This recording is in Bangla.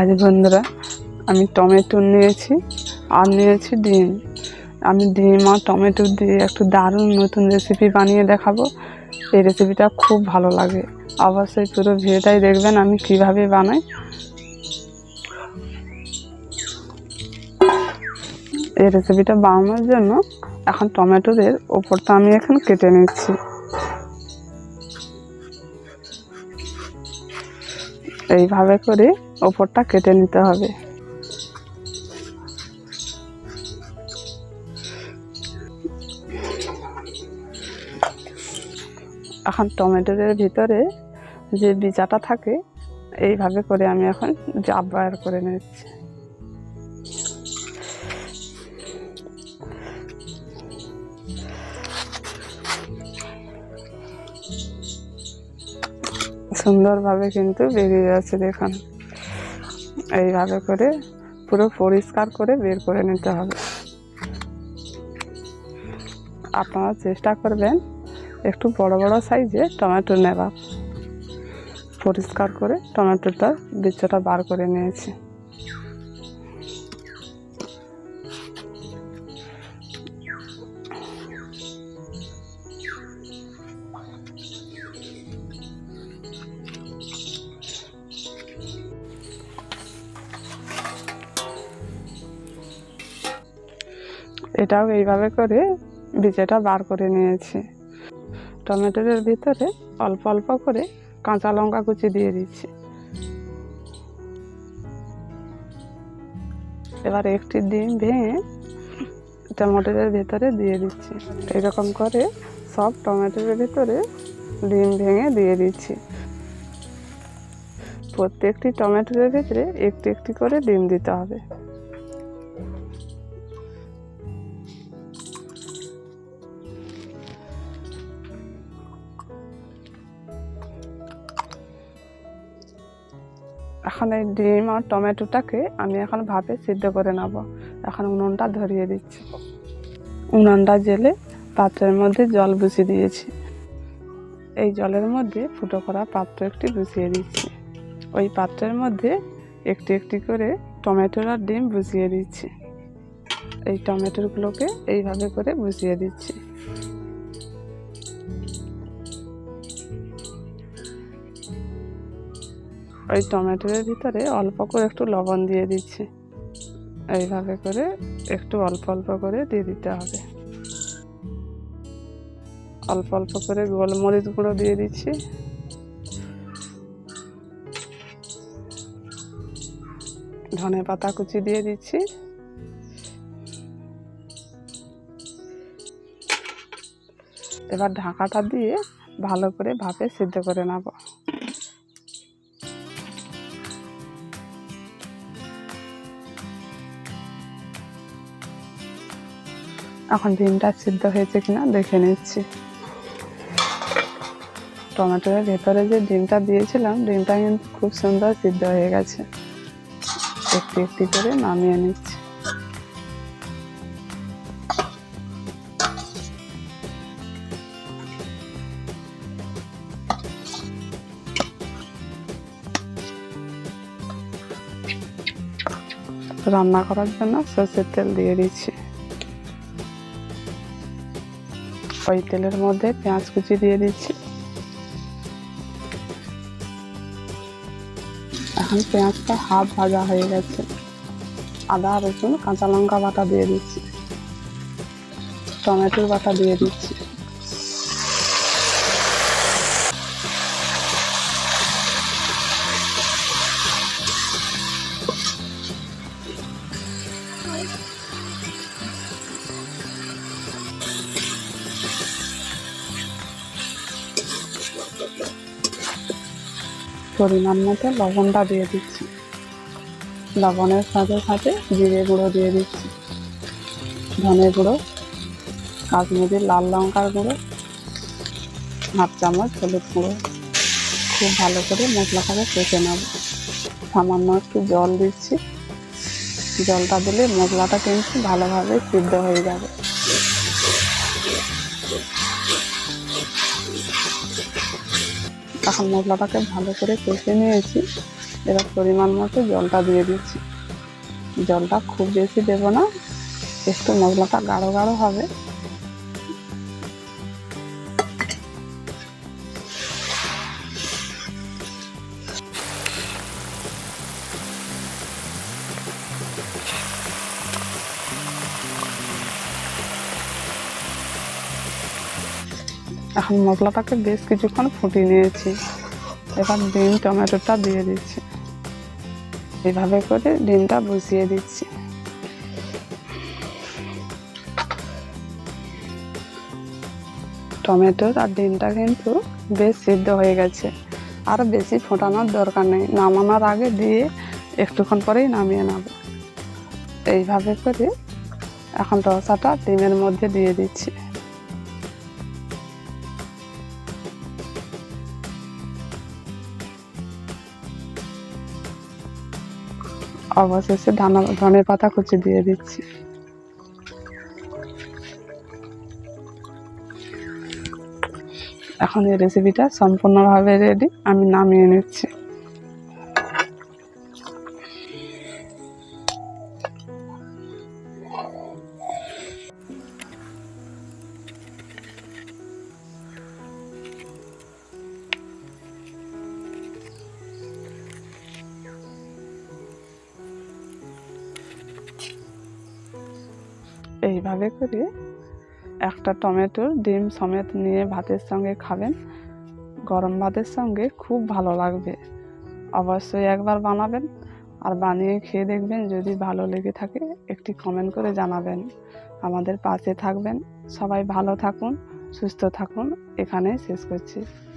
আজ বন্ধুরা আমি টমেটো নিয়েছি, আর নিয়েছি ডিম। আমি ডিম আর টমেটো দিয়ে একটু দারুণ নতুন রেসিপি বানিয়ে দেখাবো। এই রেসিপিটা খুব ভালো লাগে। অবশ্যই পুরো ভিডিওটাই দেখবেন আমি কীভাবে বানাই। এই রেসিপিটা বানানোর জন্য এখন টমেটোদের ওপরটা আমি এখন কেটে নিচ্ছি। এইভাবে করে ওপরটা কেটে নিতে হবে। এখন টমেটোর ভিতরে যে বীজাটা থাকে, এইভাবে করে আমি এখন জাব বার করে নিচ্ছি। সুন্দরভাবে কিন্তু বেরিয়ে যাচ্ছে দেখুন। এইভাবে করে পুরো পরিষ্কার করে বের করে নিতে হবে। আপনারা চেষ্টা করবেন একটু বড় বড় সাইজে টমেটো নেবার। পরিষ্কার করে টমেটোটা বিচ্ছটা বার করে নিয়েছি। এটাও এইভাবে করে বীজটা বার করে নিয়েছি। টমেটোর ভিতরে অল্প অল্প করে কাঁচা লঙ্কা কুচি দিয়ে দিচ্ছি। এবার একটি ডিম ভেঙে টমেটোর ভিতরে দিয়ে দিচ্ছি। এরকম করে সব টমেটোর ভিতরে ডিম ভেঙে দিয়ে দিচ্ছি। প্রত্যেকটি টমেটোর ভিতরে একটি একটি করে ডিম দিতে হবে। এখন এই ডিম আর টমেটোটাকে আমি এখন ভাপে সিদ্ধ করে নেব। এখন উনুনটা ধরিয়ে দিচ্ছি। উনুনটা জেলে পাত্রের মধ্যে জল বসিয়ে দিয়েছি। এই জলের মধ্যে ফুটো করা পাত্র একটি বসিয়ে দিচ্ছি। ওই পাত্রের মধ্যে একটি একটি করে টমেটোর আর ডিম বসিয়ে দিচ্ছি। এই টমেটোগুলোকে এইভাবে করে বসিয়ে দিচ্ছি। ওই টমেটোর ভিতরে অল্প করে একটু লবণ দিয়ে দিচ্ছি। এইভাবে করে একটু অল্প অল্প করে দিয়ে দিতে হবে। অল্প অল্প করে গোলমরিচ গুঁড়ো দিয়ে দিচ্ছি। ধনে পাতা কুচি দিয়ে দিচ্ছি। এবার ঢাকাটা দিয়ে ভালো করে ভাপে সিদ্ধ করে নেব। এখন ডিমটা সিদ্ধ হয়েছে কিনা দেখে নিচ্ছি। টমেটোর ভেতরে যে ডিমটা দিয়েছিলাম, ডিমটা কিন্তু খুব সুন্দর সিদ্ধ হয়ে গেছে। একটু একটু করে নামিয়ে নিচ্ছি। রান্না করার জন্য সর্ষের তেল দিয়ে দিচ্ছি। ওই তেলের মধ্যে পেঁয়াজ কুচি দিয়ে দিচ্ছি। এখন পেঁয়াজটা হাফ ভাজা হয়ে গেছে। আদা, রসুন, কাঁচা লঙ্কা বাটা দিয়ে দিচ্ছি। টমেটোর বাটা দিয়ে দিচ্ছি। পরিমাণ মতো লবণটা দিয়ে দিচ্ছি। লবণের সাথে সাথে জিরে গুঁড়ো দিয়ে দিচ্ছি। ধনে গুঁড়ো, কাশ্মীরি লাল লঙ্কার গুঁড়ো, হাফ চামচ হলুদ গুঁড়ো। খুব ভালো করে মশলাটাকে কষে নেব। সামান্য একটু জল দিচ্ছি। জলটা দিলে মশলাটা কিন্তু ভালোভাবে সিদ্ধ হয়ে যাবে। এখন মশলাটাকে ভালো করে কষে নিয়েছি। এবার পরিমাণ মতো জলটা দিয়ে দিচ্ছি। জলটা খুব বেশি দেব না, একটু মশলাটা গাঢ় গাঢ় হবে। এখন মশলাটাকে বেশ কিছুক্ষণ ফুটিয়ে নিয়েছি। এবার ডিম, টমেটোটা দিয়ে দিচ্ছি। এইভাবে করে ডিমটা বসিয়ে দিচ্ছি। টমেটোর আর ডিমটা কিন্তু বেশ সিদ্ধ হয়ে গেছে। আর বেশি ফোটানোর দরকার নেই। নামানোর আগে দিয়ে একটুক্ষণ পরেই নামিয়ে নেব। এইভাবে করে এখন রসাটা ডিমের মধ্যে দিয়ে দিচ্ছি। অবশেষে ধানা ধনের পাতা কুচি দিয়ে দিচ্ছি। এখন এই রেসিপিটা সম্পূর্ণভাবে রেডি আমি নামিয়ে নিচ্ছি। এইভাবে করে একটা টমেটোর ডিম সমেত নিয়ে ভাতের সঙ্গে খাবেন। গরম ভাতের সঙ্গে খুব ভালো লাগবে। অবশ্যই একবার বানাবেন আর বানিয়ে খেয়ে দেখবেন যদি ভালো লেগে থাকে একটি কমেন্ট করে জানাবেন। আমাদের পাশে থাকবেন। সবাই ভালো থাকুন, সুস্থ থাকুন। এখানেই শেষ করছি।